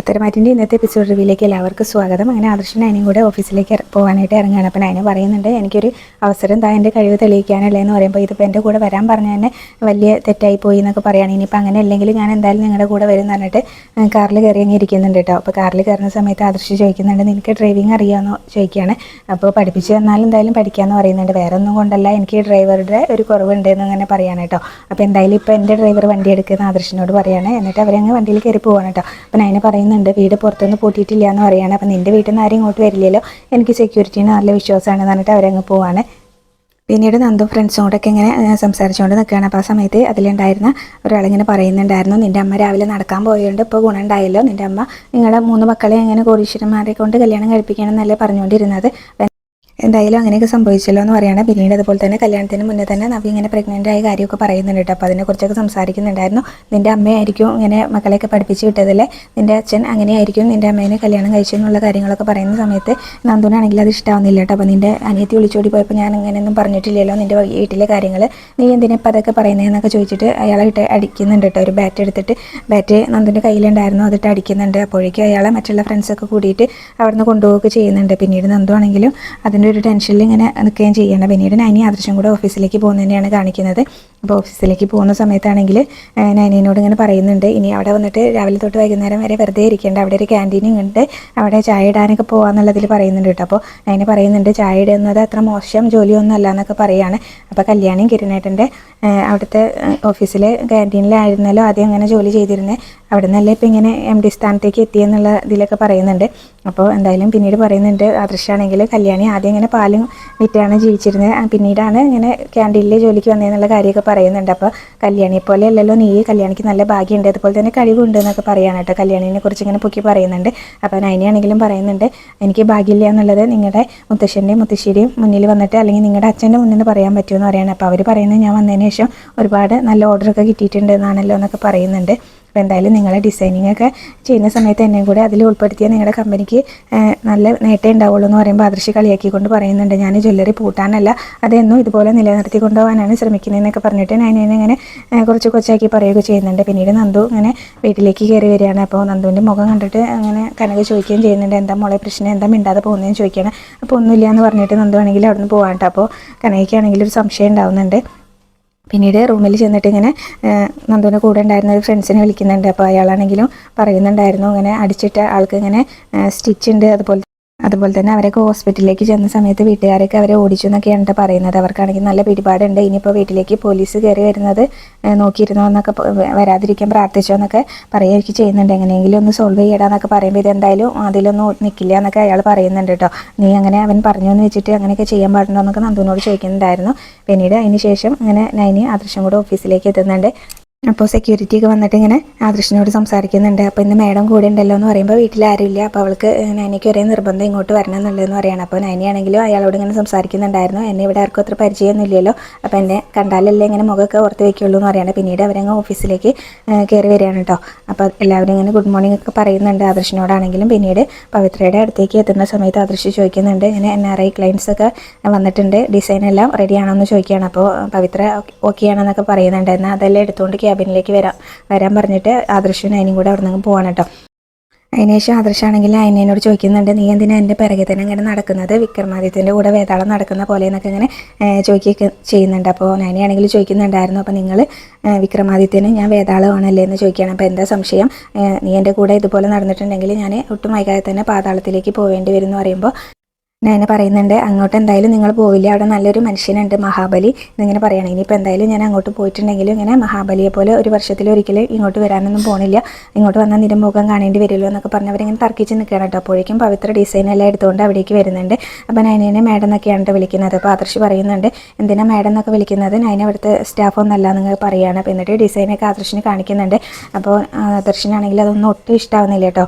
പത്തരമാറ്റിന്റെ ഇന്നത്തെ എപ്പിസോഡ് റിവ്യൂലേക്ക് എല്ലാവർക്കും സ്വാഗതം. അങ്ങനെ ആദർശൻ അതിനും കൂടെ ഓഫീസിലേക്ക് പോകാനായിട്ട് ഇറങ്ങുകയാണ്. അപ്പം അതിന് പറയുന്നുണ്ട് എനിക്കൊരു അവസരം താ എന്റെ കഴിവ് തെളിയിക്കാനല്ലേ എന്ന് പറയുമ്പോൾ ഇതിപ്പോൾ എന്റെ കൂടെ വരാൻ പറഞ്ഞ തന്നെ വലിയ തെറ്റായി പോയി എന്നൊക്കെ പറയുകയാണ്. ഇനിയിപ്പോൾ അങ്ങനെ അല്ലെങ്കിൽ ഞാൻ എന്തായാലും നിങ്ങളുടെ കൂടെ വരും എന്ന് പറഞ്ഞിട്ട് കാറിൽ കയറി അങ്ങ് ഇരിക്കുന്നുണ്ട് കേട്ടോ. അപ്പോൾ കാറിൽ കയറുന്ന സമയത്ത് ആദർശ് ചോദിക്കുന്നുണ്ട് നിനക്ക് ഡ്രൈവിംഗ് അറിയാമെന്നോ ചോദിക്കുകയാണ്. അപ്പോൾ പഠിപ്പിച്ച് തന്നാലും എന്തായാലും പഠിക്കാമെന്ന് പറയുന്നുണ്ട്. വേറെ ഒന്നും കൊണ്ടല്ല എനിക്ക് ഡ്രൈവറുടെ ഒരു കുറവുണ്ട് എന്ന് അങ്ങനെ പറയാണ് കേട്ടോ. അപ്പോൾ എന്തായാലും ഇപ്പോൾ എന്റെ ഡ്രൈവർ വണ്ടി എടുക്കുന്ന ആദർശിനോട് പറയുകയാണ് എന്നിട്ട് അവരങ്ങ് വണ്ടിയിൽ കയറി പോവാണ് കേട്ടോ. അപ്പം അതിന് പറയുന്നുണ്ട് വീട് പുറത്തൊന്നും പൂട്ടിയിട്ടില്ല എന്ന് പറയുകയാണ്. അപ്പം നിന്റെ വീട്ടിൽ നിന്ന് ആരും ഇങ്ങോട്ട് വരില്ലല്ലോ? എനിക്ക് സെക്യൂരിറ്റീന് നല്ല വിശ്വാസമാണ് എന്നിട്ട് അവരങ്ങ് പോവാണ്. പിന്നീട് നന്ദു ഫ്രണ്ട്സിനോടൊക്കെ ഇങ്ങനെ സംസാരിച്ചുകൊണ്ട് നിൽക്കുകയാണ്. അപ്പോൾ ആ സമയത്ത് അതിലുണ്ടായിരുന്ന ഒരാളിങ്ങനെ പറയുന്നുണ്ടായിരുന്നു നിന്റെ അമ്മ രാവിലെ നടക്കാൻ പോയതുകൊണ്ട് ഇപ്പോൾ ഗുണം ഉണ്ടായല്ലോ? നിന്റെ അമ്മ നിങ്ങളുടെ മൂന്ന് മക്കളെ എങ്ങനെ കോടീശ്വരന്മാരെ കൊണ്ട് കല്യാണം കഴിപ്പിക്കണം എന്നല്ലേ പറഞ്ഞുകൊണ്ടിരുന്നത്? എന്തായാലും അങ്ങനെയൊക്കെ സംഭവിച്ചല്ലോ എന്ന് പറയുകയാണ്. പിന്നീട് അതുപോലെ തന്നെ കല്യാണത്തിന് മുന്നേ തന്നെ നവി ഇങ്ങനെ പ്രഗ്നന്റ് ആയ കാര്യമൊക്കെ പറയുന്നുണ്ട് കേട്ടോ. അപ്പോൾ അതിനെക്കുറിച്ചൊക്കെ സംസാരിക്കുന്നുണ്ടായിരുന്നു. നിന്റെ അമ്മയായിരിക്കും ഇങ്ങനെ മക്കളെയൊക്കെ പഠിപ്പിച്ച് വിട്ടതല്ലേ? നിന്റെ അച്ഛൻ അങ്ങനെയായിരിക്കും നിന്റെ അമ്മേനെ കല്യാണം കഴിച്ചു എന്നുള്ള കാര്യങ്ങളൊക്കെ പറയുന്ന സമയത്ത് നന്ദുനാണെങ്കിൽ അത് ഇഷ്ടമാവുന്നില്ല കേട്ടോ. അപ്പോൾ നിന്റെ അനിയത്തി വിളിച്ചോടി പോയപ്പോൾ ഞാൻ അങ്ങനെയൊന്നും പറഞ്ഞിട്ടില്ലല്ലോ നിന്റെ വീട്ടിലെ കാര്യങ്ങൾ നീ എന്തിനാ ഇപ്പം അതൊക്കെ പറയുന്നതെന്നൊക്കെ ചോദിച്ചിട്ട് അയാളെ ഇട്ട് അടിക്കുന്നുണ്ട് കേട്ടോ. ഒരു ബാറ്റ് എടുത്തിട്ട്. ബാറ്റ് നന്ദുന്റെ കയ്യിലുണ്ടായിരുന്നു. അതിട്ട് അടിക്കുന്നുണ്ട്. അപ്പോഴേക്കും അയാളെ മറ്റുള്ള ഫ്രണ്ട്സൊക്കെ കൂടിയിട്ട് അവിടുന്ന് കൊണ്ടുപോവുകയൊക്കെ ചെയ്യുന്നുണ്ട്. പിന്നീട് നന്ദു ആണെങ്കിലും അതിന്റെ ഒരു ടെൻഷനിൽ ഇങ്ങനെ നിൽക്കുകയും ചെയ്യണം പിന്നീട് നൈനി ആദർശം കൂടെ ഓഫീസിലേക്ക് പോകുന്നതന്നെയാണ് കാണിക്കുന്നത്. അപ്പോൾ ഓഫീസിലേക്ക് പോകുന്ന സമയത്താണെങ്കിൽ നൈനിനോട് ഇങ്ങനെ പറയുന്നുണ്ട് ഇനി അവിടെ വന്നിട്ട് രാവിലെ തൊട്ട് വൈകുന്നേരം വരെ വെറുതെ ഇരിക്കേണ്ട അവിടെ ഒരു ക്യാന്റീനും ഉണ്ട് അവിടെ ചായ ഇടാനൊക്കെ പോകാമെന്നുള്ളതിൽ പറയുന്നുണ്ട് കേട്ടോ. അപ്പോൾ നൈനി പറയുന്നുണ്ട് ചായ ഇടുന്നത് അത്ര മോശം ജോലിയൊന്നും അല്ല എന്നൊക്കെ പറയുകയാണ് അപ്പോൾ കല്യാണിയും കിരണേട്ടന്റെ അവിടുത്തെ ഓഫീസിൽ ക്യാന്റീനിലായിരുന്നല്ലോ ആദ്യം അങ്ങനെ ജോലി ചെയ്തിരുന്നത് അവിടെ നിന്നല്ലേ ഇപ്പോൾ ഇങ്ങനെ എം ഡി സ്ഥാനത്തേക്ക് എത്തിയെന്നുള്ള ഇതിലൊക്കെ പറയുന്നുണ്ട്. അപ്പോൾ എന്തായാലും പിന്നീട് പറയുന്നുണ്ട് ആദർശാണെങ്കിൽ കല്യാണി ആദ്യം ഇങ്ങനെ പാലും വിറ്റാണ് ജീവിച്ചിരുന്നത് പിന്നീടാണ് ഇങ്ങനെ ക്യാന്റീനിൽ ജോലിക്ക് വന്നതെന്നുള്ള കാര്യമൊക്കെ പറയുന്നുണ്ട്. അപ്പോൾ കല്യാണിയെ പോലെ അല്ലല്ലോ നീ കല്യാണിക്ക് നല്ല ഭാഗ്യമുണ്ട്. അതുപോലെ തന്നെ കഴിവുണ്ട് എന്നൊക്കെ പറയാണ് കേട്ടോ. കല്യാണിനെ കുറിച്ച് ഇങ്ങനെ പൊക്കി പറയുന്നുണ്ട്. അപ്പോൾ നൈനയാണെങ്കിലും പറയുന്നുണ്ട് എനിക്ക് ഭാഗ്യമില്ല എന്നുള്ളത് നിങ്ങളുടെ മുത്തശ്ശന്റെയും മുത്തശ്ശിയുടെയും മുന്നിൽ വന്നിട്ട് അല്ലെങ്കിൽ നിങ്ങളുടെ അച്ഛന്റെ മുന്നിൽ പറയാൻ പറ്റുമെന്ന് പറയുകയാണ് അപ്പോൾ അവർ പറയുന്നത് ഞാൻ വന്നതിന് ശേഷം ഒരുപാട് നല്ല ഓർഡറൊക്കെ കിട്ടിയിട്ടുണ്ട് എന്നാണല്ലോ എന്നൊക്കെ പറയുന്നുണ്ട്. അപ്പോൾ എന്തായാലും നിങ്ങളെ ഡിസൈനിങ് ഒക്കെ ചെയ്യുന്ന സമയത്ത് എന്നെയും കൂടെ അതിൽ ഉൾപ്പെടുത്തിയ നിങ്ങളുടെ കമ്പനിക്ക് നല്ല നേട്ടം ഉണ്ടാവുള്ളൂ എന്ന് പറയുമ്പോൾ ആദർശ് കളിയാക്കിക്കൊണ്ട് പറയുന്നുണ്ട്. ഞാൻ ജ്വല്ലറി പൂട്ടാനല്ല അതെന്നും ഇതുപോലെ നിലനിർത്തി കൊണ്ടുപോകാനാണ് ശ്രമിക്കുന്നതെന്നൊക്കെ പറഞ്ഞിട്ട് ഞാൻ ഇങ്ങനെ കുറച്ച് കൊച്ചാക്കി പറയുകയൊക്കെ ചെയ്യുന്നുണ്ട്. പിന്നീട് നന്ദു ഇങ്ങനെ വീട്ടിലേക്ക് കയറി വരികയാണ്. അപ്പോൾ നന്ദുവിന്റെ മുഖം കണ്ടിട്ട് അങ്ങനെ കനക ചോദിക്കുകയും ചെയ്യുന്നുണ്ട്. എന്താ മോളെ പ്രശ്നം? എന്താ മിണ്ടാതെ പോകുന്നതെന്ന് ചോദിക്കുകയാണ്. അപ്പോൾ ഒന്നുമില്ല എന്ന് പറഞ്ഞിട്ട് നന്ദു ആണെങ്കിൽ അവിടെ നിന്ന് പോകാൻ അപ്പോൾ കനകയ്ക്കാണെങ്കിൽ ഒരു സംശയം ഉണ്ടാവുന്നുണ്ട്. പിന്നീട് റൂമിൽ ചെന്നിട്ട് ഇങ്ങനെ നന്ദുവിന്റെ കൂടെ ഉണ്ടായിരുന്ന ഒരു ഫ്രണ്ട്സിനെ വിളിക്കുന്നുണ്ട്. അപ്പോൾ അയാളാണെങ്കിലും പറയുന്നുണ്ടായിരുന്നു ഇങ്ങനെ അടിച്ചിട്ട ആൾക്ക് ഇങ്ങനെ സ്റ്റിച്ച് ഉണ്ട്. അതുപോലെ അതുപോലെ തന്നെ അവരൊക്കെ ഹോസ്പിറ്റലിലേക്ക് ചെന്ന സമയത്ത് വീട്ടുകാരൊക്കെ അവരെ ഓടിച്ചു എന്നൊക്കെയാണ് പറയുന്നത്. അവർക്കാണെങ്കിൽ നല്ല പിടിപാടുണ്ട്. ഇനിയിപ്പോൾ വീട്ടിലേക്ക് പോലീസ് കയറി വരുന്നത് നോക്കിയിരുന്നോ എന്നൊക്കെ വരാതിരിക്കാൻ പ്രാർത്ഥിച്ചോ എന്നൊക്കെ പറയുകയൊക്കെ ചെയ്യുന്നുണ്ട്. എങ്ങനെയെങ്കിലും ഒന്ന് സോൾവ് ചെയ്യടാന്നൊക്കെ പറയുമ്പോൾ ഇതെന്തായാലും അതിലൊന്നും നിൽക്കില്ല എന്നൊക്കെ അയാൾ പറയുന്നുണ്ട് കേട്ടോ. നീ അങ്ങനെ അവൻ പറഞ്ഞു എന്ന് വെച്ചിട്ട് അങ്ങനെയൊക്കെ ചെയ്യാൻ പാടുണ്ടോ എന്നൊക്കെ നന്ദുവിനോട് ചോദിക്കുന്നുണ്ടായിരുന്നു. പിന്നീട് അതിന് ശേഷം അങ്ങനെ നൈനി ആദർശം കൂടെ ഓഫീസിലേക്ക് എത്തുന്നുണ്ട്. അപ്പോൾ സെക്യൂരിറ്റി ഒക്കെ വന്നിട്ട് ഇങ്ങനെ ആദർശിനോട് സംസാരിക്കുന്നുണ്ട്. അപ്പോൾ ഇന്ന് മേഡം കൂടെ ഉണ്ടല്ലോ എന്ന് പറയുമ്പോൾ വീട്ടിൽ ആരുമില്ല. അപ്പോൾ അവൾക്ക് നൈനിക്ക് ഒരേ നിർബന്ധം ഇങ്ങോട്ട് വരണം എന്നുള്ളതെന്ന് പറയണം. അപ്പോൾ നൈനിയാണെങ്കിലും അയാളോട് ഇങ്ങനെ സംസാരിക്കുന്നുണ്ടായിരുന്നു. എന്നെ ഇവിടെ ആർക്കും അത്ര പരിചയമൊന്നും ഇല്ലല്ലോ. അപ്പോൾ എന്നെ കണ്ടാലല്ലേ ഇങ്ങനെ മുഖമൊക്കെ ഓർത്ത് വെക്കുള്ളൂ എന്ന് പറയണം. പിന്നീട് അവരങ്ങ് ഓഫീസിലേക്ക് കയറി വരികയാണ് കേട്ടോ. അപ്പോൾ എല്ലാവരും ഇങ്ങനെ ഗുഡ് മോർണിംഗ് ഒക്കെ പറയുന്നുണ്ട് ആദർശിനോടാണെങ്കിലും. പിന്നീട് പവിത്രയുടെ അടുത്തേക്ക് എത്തുന്ന സമയത്ത് ആദർശ് ചോദിക്കുന്നുണ്ട് ഇങ്ങനെ എൻ ആർ ഐ ക്ലയൻസ് ഒക്കെ വന്നിട്ടുണ്ട്. ഡിസൈൻ എല്ലാം റെഡി ആണോ എന്ന് ചോദിക്കുകയാണ്. അപ്പോൾ പവിത്ര ഓക്കെ ആണെന്നൊക്കെ പറയുന്നുണ്ട്. എന്നാൽ അതെല്ലാം എടുത്തുകൊണ്ട് ക്യാബിനിലേക്ക് വരാം. വരാൻ പറഞ്ഞിട്ട് ആദർശനും അതിനും കൂടെ അവിടെ നിന്ന് പോവാണ് കേട്ടോ. അതിനുശേഷം ആദർശാണെങ്കിൽ അതിനോട് ചോദിക്കുന്നുണ്ട് നീ എന്തിനാ എന്റെ പിറകെ തന്നെ ഇങ്ങനെ നടക്കുന്നത്? വിക്രമാദിത്യന്റെ കൂടെ വേതാളം നടക്കുന്ന പോലെ എന്നൊക്കെ ഇങ്ങനെ ചോദിക്കുക ചെയ്യുന്നുണ്ട്. അപ്പോൾ നൈനയാണെങ്കിൽ ചോദിക്കുന്നുണ്ടായിരുന്നു അപ്പോൾ നിങ്ങൾ വിക്രമാദിത്യന് ഞാൻ വേതാളമാണല്ലേ എന്ന് ചോദിക്കുകയാണ്. അപ്പോൾ എന്താ സംശയം? നീ എന്റെ കൂടെ ഇതുപോലെ നടന്നിട്ടുണ്ടെങ്കിൽ ഞാൻ ഒട്ടും വൈകാതെ തന്നെ പാതാളത്തിലേക്ക് പോവേണ്ടി വരും എന്ന് പറയുമ്പോൾ നയന പറയുന്നുണ്ട് അങ്ങോട്ട് എന്തായാലും നിങ്ങൾ പോവില്ല. അവിടെ നല്ലൊരു മനുഷ്യനുണ്ട് മഹാബലി. എന്നിങ്ങനെ പറയണം ഇനിയിപ്പോൾ എന്തായാലും ഞാൻ അങ്ങോട്ട് പോയിട്ടുണ്ടെങ്കിലും ഇങ്ങനെ മഹാബലിയെ പോലെ ഒരു വർഷത്തിൽ ഒരിക്കലും ഇങ്ങോട്ട് വരാനൊന്നും പോണില്ല. ഇങ്ങോട്ട് വന്നാൽ നിന്റെ മുഖം കാണേണ്ടി വരുമല്ലോ എന്നൊക്കെ പറഞ്ഞ് അവരിങ്ങനെ തർക്കിച്ച് നിൽക്കുകയാണ് കേട്ടോ. അപ്പോഴേക്കും പവിത്ര ഡിസൈൻ എല്ലാം എടുത്തുകൊണ്ട് അവിടേക്ക് വരുന്നുണ്ട്. അപ്പോൾ നൈനേനെ മാഡം എന്നൊക്കെയാണ് വിളിക്കുന്നത്. അപ്പോൾ ആദർശ് പറയുന്നുണ്ട് എന്തിനാ മാഡം എന്നൊക്കെ വിളിക്കുന്നത്? നയന അവിടുത്തെ സ്റ്റാഫ് ഒന്നല്ല നിങ്ങൾ പറയുകയാണ്. അപ്പോൾ എന്നിട്ട് ഡിസൈനൊക്കെ ആദർശിന് കാണിക്കുന്നുണ്ട്. അപ്പോൾ ആദർശിനാണെങ്കിൽ അതൊന്നും ഒട്ടും ഇഷ്ടമാവുന്നില്ല കേട്ടോ.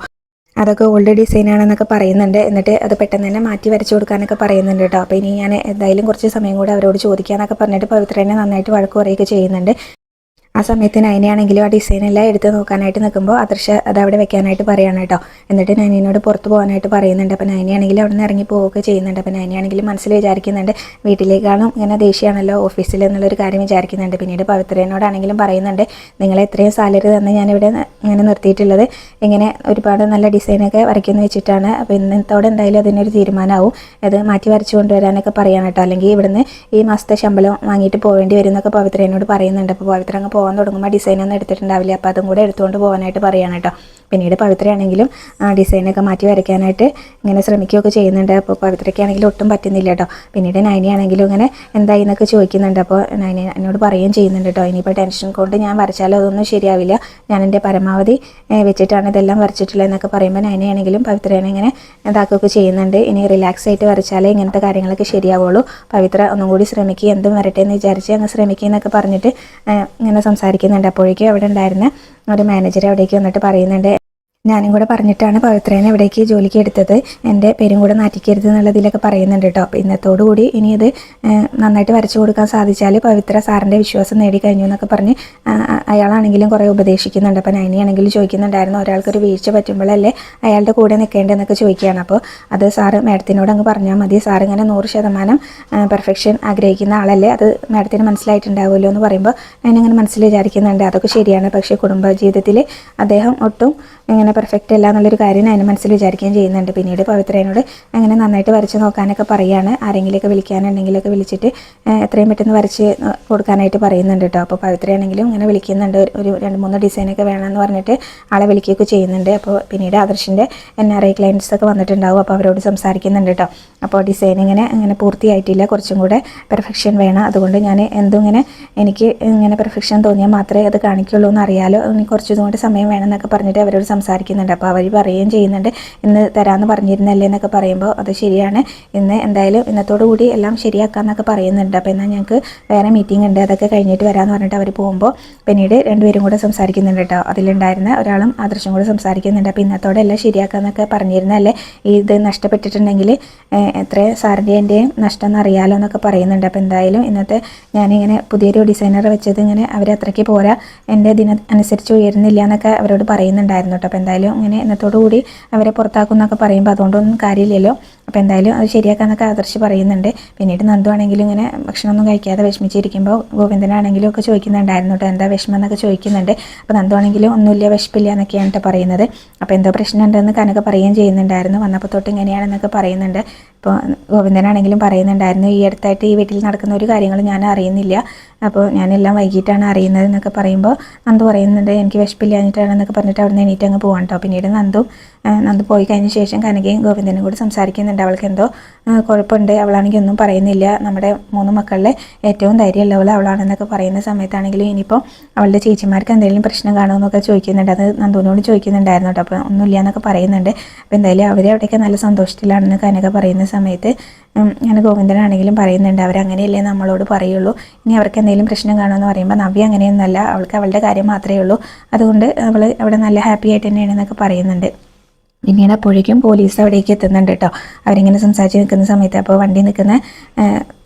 അതൊക്കെ ഓൾഡ് ഡിസൈൻ ആണെന്നൊക്കെ പറയുന്നുണ്ട്. എന്നിട്ട് അത് പെട്ടെന്ന് തന്നെ മാറ്റി വരച്ചു കൊടുക്കാനൊക്കെ പറയുന്നുണ്ട് കേട്ടോ അപ്പോൾ ഇനി ഞാൻ എന്തായാലും കുറച്ച് സമയം കൂടെ അവരോട് ചോദിക്കാമെന്നൊക്കെ പറഞ്ഞിട്ട് പവിത്രനെ നന്നായിട്ട് വഴക്ക് പറയുകയൊക്കെ ചെയ്യുന്നുണ്ട്. ആ സമയത്ത് നൈനയാണെങ്കിലും ആ ഡിസൈനെല്ലാം എടുത്ത് നോക്കാനായിട്ട് നിൽക്കുമ്പോൾ അദർശ അത് അവിടെ വെക്കാനായിട്ട് പറയാണ് കേട്ടോ. എന്നിട്ട് നൈനയോട് പുറത്ത് പോകാനായിട്ട് പറയുന്നുണ്ട്. അപ്പോൾ നൈനയാണെങ്കിൽ അവിടെ നിന്ന് ഇറങ്ങി പോവുകയൊക്കെ ചെയ്യുന്നുണ്ട്. അപ്പോൾ നൈനയാണെങ്കിലും മനസ്സിൽ വിചാരിക്കുന്നുണ്ട് വീട്ടിലേക്കാളും ഇങ്ങനെ ദേഷ്യമാണല്ലോ ഓഫീസിൽ എന്നുള്ളൊരു കാര്യം വിചാരിക്കുന്നുണ്ട്. പിന്നീട് പവിത്രേനോടാണെങ്കിലും പറയുന്നുണ്ട് നിങ്ങളെ എത്രയും സാലറി തന്നെ ഞാനിവിടെ ഇങ്ങനെ നിർത്തിയിട്ടുള്ളത്. ഇങ്ങനെ ഒരുപാട് നല്ല ഡിസൈനൊക്കെ വരയ്ക്കുന്നു വെച്ചിട്ടാണ്. അപ്പോൾ ഇന്നത്തോടെ എന്തായാലും അതിനൊരു തീരുമാനമാവും. അത് മാറ്റി വരച്ചു കൊണ്ടുവരാനൊക്കെ പറയാണ് അല്ലെങ്കിൽ ഇവിടുന്ന് ഈ മാസത്തെ ശമ്പളം വാങ്ങിയിട്ട് പോവേണ്ടി വരും എന്നൊക്കെ പവിത്രേനോട് പറയുന്നുണ്ട്. അപ്പോൾ പവിത്ര അങ്ങ് പോകാൻ തുടങ്ങുമ്പോൾ ഡിസൈൻ ഒന്നും എടുത്തിട്ടുണ്ടാവില്ല. അപ്പോൾ അതും കൂടെ എടുത്തുകൊണ്ട് പോകാനായിട്ട് പറയാണ് കേട്ടോ പിന്നീട് പവിത്രയാണെങ്കിലും ഡിസൈനൊക്കെ മാറ്റി വരയ്ക്കാനായിട്ട് ഇങ്ങനെ ശ്രമിക്കുകയൊക്കെ ചെയ്യുന്നുണ്ട്. അപ്പോൾ പവിത്രയ്ക്കാണെങ്കിലും ഒട്ടും പറ്റുന്നില്ല കേട്ടോ. പിന്നീട് നൈനിയാണെങ്കിലും ഇങ്ങനെ എന്തായി എന്നൊക്കെ ചോദിക്കുന്നുണ്ട്. അപ്പോൾ നൈനി എന്നോട് പറയുകയും ചെയ്യുന്നുണ്ട് കേട്ടോ. ഇനിയിപ്പോൾ ടെൻഷൻ കൊണ്ട് ഞാൻ വരച്ചാലും അതൊന്നും ശരിയാവില്ല. ഞാൻ എന്റെ പരമാവധി വെച്ചിട്ടാണ് ഇതെല്ലാം വരച്ചിട്ടുള്ളത് എന്നൊക്കെ പറയുമ്പോൾ നൈനയാണെങ്കിലും പവിത്രയാണ് ഇങ്ങനെ ഇതാക്കുകയൊക്കെ ചെയ്യുന്നുണ്ട്. ഇനി റിലാക്സ് ആയിട്ട് വരച്ചാലേ ഇങ്ങനത്തെ കാര്യങ്ങളൊക്കെ ശരിയാവുള്ളൂ. പവിത്ര ഒന്നും കൂടി ശ്രമിക്കുക എന്തും വരട്ടെ എന്ന് വിചാരിച്ച് അങ്ങ് ശ്രമിക്കുക എന്നൊക്കെ പറഞ്ഞിട്ട് ഇങ്ങനെ സംസാരിക്കുന്നുണ്ട്. അപ്പോഴേക്കും അവിടെ ഉണ്ടായിരുന്ന ഒരു മാനേജർ അവിടേക്ക് വന്നിട്ട് പറയുന്നുണ്ട്. ഞാനും കൂടെ പറഞ്ഞിട്ടാണ് പവിത്രേനെ ഇവിടേക്ക് ജോലിക്ക് എടുത്തത്. എന്റെ പേരും കൂടെ നാറ്റിക്കരുത് എന്നുള്ളതിലൊക്കെ പറയുന്നുണ്ട് കേട്ടോ. അപ്പോൾ ഇന്നത്തോടു കൂടി ഇനി അത് നന്നായിട്ട് വരച്ചു കൊടുക്കാൻ സാധിച്ചാൽ പവിത്ര സാറിന്റെ വിശ്വാസം നേടിക്കഴിഞ്ഞു എന്നൊക്കെ പറഞ്ഞ് അയാളാണെങ്കിലും കുറേ ഉപദേശിക്കുന്നുണ്ട്. അപ്പോൾ നൈനിയാണെങ്കിലും ചോദിക്കുന്നുണ്ടായിരുന്നു ഒരാൾക്കൊരു വീഴ്ച പറ്റുമ്പോഴല്ലേ അയാളുടെ കൂടെ നിൽക്കേണ്ടതെന്നൊക്കെ ചോദിക്കുകയാണ്. അപ്പോൾ അത് സാറ് മാഡത്തിനോട് അങ്ങ് പറഞ്ഞാൽ മതി. സാർ ഇങ്ങനെ നൂറ് ശതമാനം പെർഫെക്ഷൻ ആഗ്രഹിക്കുന്ന ആളല്ലേ അത് മാഡത്തിന് മനസ്സിലായിട്ടുണ്ടാവുമല്ലോ എന്ന് പറയുമ്പോൾ ഞാനിങ്ങനെ മനസ്സിൽ വിചാരിക്കുന്നുണ്ട്. അതൊക്കെ ശരിയാണ്. പക്ഷേ കുടുംബ ജീവിതത്തിൽ അദ്ദേഹം ഒട്ടും ഇങ്ങനെ പെർഫെക്റ്റ് അല്ല എന്നുള്ളൊരു കാര്യം അതിന് മനസ്സിൽ വിചാരിക്കുകയും ചെയ്യുന്നുണ്ട്. പിന്നീട് പവിത്രേനോട് അങ്ങനെ നന്നായിട്ട് വരച്ച് നോക്കാനൊക്കെ പറയുകയാണ് ആരെങ്കിലുമൊക്കെ വിളിക്കാനുണ്ടെങ്കിലൊക്കെ വിളിച്ചിട്ട് എത്രയും പെട്ടെന്ന് വരച്ച് കൊടുക്കാനായിട്ട് പറയുന്നുണ്ട് കേട്ടോ അപ്പോൾ പവിത്രയാണെങ്കിലും ഇങ്ങനെ വിളിക്കുന്നുണ്ട്. ഒരു- രണ്ട് മൂന്ന് ഡിസൈനൊക്കെ വേണമെന്ന് പറഞ്ഞിട്ട് ആളെ വിളിക്കുകയൊക്കെ ചെയ്യുന്നുണ്ട്. അപ്പോൾ പിന്നീട് ആദർശിന്റെ എൻ ആർ ഐ ക്ലയൻസൊക്കെ വന്നിട്ടുണ്ടാവും. അപ്പോൾ അവരോട് സംസാരിക്കുന്നുണ്ട് കേട്ടോ അപ്പോൾ ഡിസൈൻ ഇങ്ങനെ ഇങ്ങനെ പൂർത്തിയായിട്ടില്ല. കുറച്ചും കൂടെ പെർഫെക്ഷൻ വേണം. അതുകൊണ്ട് ഞാൻ എന്തും ഇങ്ങനെ എനിക്ക് ഇങ്ങനെ പെർഫെക്ഷൻ തോന്നിയാൽ മാത്രമേ അത് കാണിക്കുള്ളൂ എന്ന് അറിയാലോ. കുറച്ചും കൂടെ സമയം വേണമെന്നൊക്കെ പറഞ്ഞിട്ട് അവരോട് സംസാരിക്കുന്നുണ്ട്. അപ്പോൾ അവർ പറയുകയും ചെയ്യുന്നുണ്ട്. ഇന്ന് തരാമെന്ന് പറഞ്ഞിരുന്നല്ലേ എന്നൊക്കെ പറയുമ്പോൾ അത് ശരിയാണ്. ഇന്ന് എന്തായാലും ഇന്നത്തോടു കൂടി എല്ലാം ശരിയാക്കാമെന്നൊക്കെ പറയുന്നുണ്ട്. അപ്പോൾ എന്നാൽ ഞങ്ങൾക്ക് വേറെ മീറ്റിംഗ് ഉണ്ട്. അതൊക്കെ കഴിഞ്ഞിട്ട് വരാമെന്ന് പറഞ്ഞിട്ട് അവർ പോകുമ്പോൾ പിന്നീട് രണ്ടുപേരും കൂടെ സംസാരിക്കുന്നുണ്ട് കേട്ടോ. അതിലുണ്ടായിരുന്ന ഒരാളും ആദർശം കൂടെ സംസാരിക്കുന്നുണ്ട്. അപ്പോൾ ഇന്നത്തോടെ എല്ലാം ശരിയാക്കാമെന്നൊക്കെ പറഞ്ഞിരുന്നല്ലേ? ഇത് നഷ്ടപ്പെട്ടിട്ടുണ്ടെങ്കിൽ എത്ര സാറിന്റെ എന്റെയും നഷ്ടം എന്നറിയാലോ എന്നൊക്കെ പറയുന്നുണ്ട്. അപ്പോൾ എന്തായാലും ഇന്നത്തെ ഞാനിങ്ങനെ പുതിയൊരു ഡിസൈനർ വെച്ചത് ഇങ്ങനെ അവർ അത്രയ്ക്ക് പോരാ. എന്റെ ഇതിന് അനുസരിച്ച് ഉയരുന്നില്ല എന്നൊക്കെ അവരോട് പറയുന്നുണ്ടായിരുന്നു കേട്ടോ. അപ്പോൾ എന്തായാലും ഇങ്ങനെ ഇന്നത്തോടു കൂടി അവരെ പുറത്താക്കും എന്നൊക്കെ പറയുമ്പോൾ അതുകൊണ്ടൊന്നും കാര്യമില്ലല്ലോ. അപ്പോൾ എന്തായാലും അത് ശരിയാക്കാന്നൊക്കെ ആദർശ് പറയുന്നുണ്ട്. പിന്നീട് നന്ദു ആണെങ്കിലും ഇങ്ങനെ ഭക്ഷണമൊന്നും കഴിക്കാതെ വിഷമിച്ചിരിക്കുമ്പോൾ ഗോവിന്ദനാണെങ്കിലും ഒക്കെ ചോദിക്കുന്നുണ്ടായിരുന്നു കേട്ടോ എന്താ വിഷമം എന്നൊക്കെ ചോദിക്കുന്നുണ്ട്. അപ്പോൾ നന്ദു ആണെങ്കിലും ഒന്നുമില്ല വിഷമില്ല എന്നൊക്കെയാണ് കേട്ടോ പറയുന്നത്. അപ്പോൾ എന്തോ പ്രശ്നം ഉണ്ടെന്ന് കനക പറയുകയും ചെയ്യുന്നുണ്ടായിരുന്നു. വന്നപ്പോൾ തൊട്ട് ഇങ്ങനെയാണെന്നൊക്കെ പറയുന്നുണ്ട്. ഇപ്പോൾ ഗോവിന്ദനാണെങ്കിലും പറയുന്നുണ്ടായിരുന്നു ഈ അടുത്തായിട്ട് ഈ വീട്ടിൽ നടക്കുന്ന ഒരു കാര്യങ്ങളും ഞാൻ അറിയുന്നില്ല. അപ്പോൾ ഞാനെല്ലാം വൈകിട്ടാണ് അറിയുന്നത് എന്നൊക്കെ പറയുമ്പോൾ നന്ദു പറയുന്നുണ്ട് എനിക്ക് വിശപ്പില്ലാഞ്ഞിട്ടാണെന്നൊക്കെ പറഞ്ഞിട്ട് അവിടെ നിന്ന് എണീറ്റ് അങ്ങ് പോകാൻ കേട്ടോ പിന്നീട് നന്ദു നന്ദു പോയി കഴിഞ്ഞ ശേഷം കനകയും ഗോവിന്ദനും കൂടി സംസാരിക്കുന്നുണ്ട്. അവൾക്ക് എന്തോ കുഴപ്പമുണ്ട്. അവളാണെങ്കിൽ ഒന്നും പറയുന്നില്ല. നമ്മുടെ മൂന്ന് മക്കളിലെ ഏറ്റവും ധൈര്യമുള്ളവൾ അവളാണെന്നൊക്കെ പറയുന്ന സമയത്താണെങ്കിലും ഇനിയിപ്പോൾ അവളുടെ ചേച്ചിമാർക്ക് എന്തെങ്കിലും പ്രശ്നം കാണുമെന്നൊക്കെ ചോദിക്കുന്നുണ്ട്. അത് നന്ദുവിനോട് ചോദിക്കുന്നുണ്ടായിരുന്നു കേട്ടോ. അപ്പോൾ ഒന്നുമില്ല എന്നൊക്കെ പറയുന്നുണ്ട്. അപ്പോൾ എന്തായാലും അവർ അവിടെയൊക്കെ നല്ല സന്തോഷത്തിലാണെന്ന് കനക പറയുന്ന സമയത്ത് ഞാൻ ഗോവിന്ദനാണെങ്കിലും പറയുന്നുണ്ട്. അവരങ്ങനെയല്ലേ നമ്മളോട് പറയുള്ളൂ. ഇനി അവർക്ക് എന്തെങ്കിലും പ്രശ്നം കാണുമെന്ന് പറയുമ്പോൾ നവ്യ അങ്ങനെയൊന്നുമല്ല. അവൾക്ക് അവളുടെ കാര്യം മാത്രമേ ഉള്ളൂ. അതുകൊണ്ട് അവൾ അവിടെ നല്ല ഹാപ്പി ആയിട്ട് തന്നെയാണെന്നൊക്കെ പറയുന്നുണ്ട്. പിന്നീട് അപ്പോഴേക്കും പോലീസ് അവിടേക്ക് എത്തുന്നുണ്ട് കേട്ടോ അവരിങ്ങനെ സംസാരിച്ച് നിൽക്കുന്ന സമയത്ത് അപ്പോൾ വണ്ടി നിൽക്കുന്ന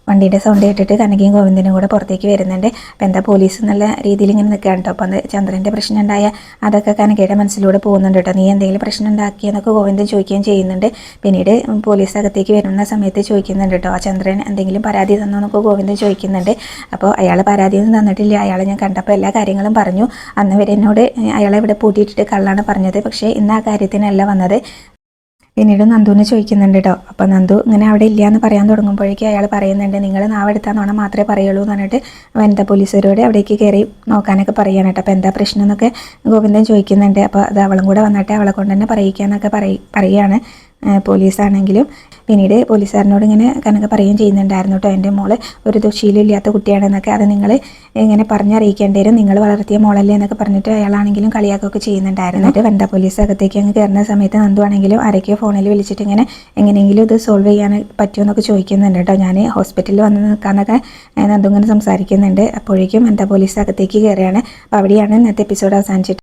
വണ്ടിയുടെ സൗണ്ട് കേട്ടിട്ട് കനകയും ഗോവിന്ദനും കൂടെ പുറത്തേക്ക് വരുന്നുണ്ട്. അപ്പോൾ എന്താ പോലീസ് എന്നുള്ള രീതിയിൽ ഇങ്ങനെ നിൽക്കുകയാണ് കേട്ടോ അപ്പോൾ അത് ചന്ദ്രന്റെ പ്രശ്നം ഉണ്ടായ അതൊക്കെ കനകയുടെ മനസ്സിലൂടെ പോകുന്നുണ്ട് കേട്ടോ നീ എന്തെങ്കിലും പ്രശ്നം ഉണ്ടാക്കിയെന്നൊക്കെ ഗോവിന്ദൻ ചോദിക്കുകയും ചെയ്യുന്നുണ്ട്. പിന്നീട് പോലീസ് അകത്തേക്ക് വരുന്ന സമയത്ത് ചോദിക്കുന്നുണ്ട് കേട്ടോ ആ ചന്ദ്രൻ എന്തെങ്കിലും പരാതി തന്നോ എന്നൊക്കെ ഗോവിന്ദൻ ചോദിക്കുന്നുണ്ട്. അപ്പോൾ അയാൾ പരാതിയൊന്നും തന്നിട്ടില്ല. അയാളെ ഞാൻ കണ്ടപ്പോൾ എല്ലാ കാര്യങ്ങളും പറഞ്ഞു. അന്ന് വരെ എന്നോട് അയാളെ ഇവിടെ പൂട്ടിയിട്ടിട്ട് കള്ളാണ് പറഞ്ഞത്. പക്ഷേ ഇന്ന് ആ കാര്യത്തിനല്ല വന്നത്. പിന്നീട് നന്ദുവിനെ ചോദിക്കുന്നുണ്ട് കേട്ടോ അപ്പോൾ നന്ദു ഇങ്ങനെ അവിടെ ഇല്ല എന്ന് പറയാൻ തുടങ്ങുമ്പോഴേക്കും അയാൾ പറയുന്നുണ്ട് നിങ്ങൾ നാവെടുത്താൽ നോണ മാത്രമേ പറയുള്ളൂ എന്ന് പറഞ്ഞിട്ട് വനിത പോലീസുകാരോട് അവിടേക്ക് കയറി നോക്കാനൊക്കെ പറയാണ് കേട്ടോ അപ്പോൾ എന്താ പ്രശ്നം എന്നൊക്കെ ഗോവിന്ദൻ ചോദിക്കുന്നുണ്ട്. അപ്പോൾ അത് അവളും കൂടെ വന്നിട്ട് അവളെ കൊണ്ട് തന്നെ പറയിക്കാന്നൊക്കെ പറയ പറയുകയാണ് പോലീസാണെങ്കിലും പിന്നീട് പോലീസുകാരനോട് ഇങ്ങനെ കനക പറയുകയും ചെയ്യുന്നുണ്ടായിരുന്നു കേട്ടോ എന്റെ മോൾ ഒരു ദുശീലമില്ലാത്ത കുട്ടിയാണെന്നൊക്കെ. അത് നിങ്ങൾ ഇങ്ങനെ പറഞ്ഞറിയിക്കേണ്ടി വരും. നിങ്ങൾ വളർത്തിയ മോളല്ലേ എന്നൊക്കെ പറഞ്ഞിട്ട് അയാളാണെങ്കിലും കളിയാക്കുകയൊക്കെ ചെയ്യുന്നുണ്ടായിരുന്നു. എന്നിട്ട് വനിതാ പോലീസ് അകത്തേക്ക് അങ്ങ് കയറുന്ന സമയത്ത് നന്ദു ആണെങ്കിലും ആരൊക്കെയോ ഫോണിൽ വിളിച്ചിട്ട് ഇങ്ങനെ എങ്ങനെയെങ്കിലും ഇത് സോൾവ് ചെയ്യാൻ പറ്റുമെന്നൊക്കെ ചോദിക്കുന്നുണ്ട് കേട്ടോ ഞാൻ ഹോസ്പിറ്റലിൽ വന്ന് നിൽക്കാന്നൊക്കെ നന്ദു ഇങ്ങനെ സംസാരിക്കുന്നുണ്ട്. അപ്പോഴേക്കും വനിതാ പോലീസ് അകത്തേക്ക് കയറുകയാണ്. അപ്പോൾ അവിടെയാണ് ഇന്നത്തെ എപ്പിസോഡ് അവസാനിച്ചിട്ട്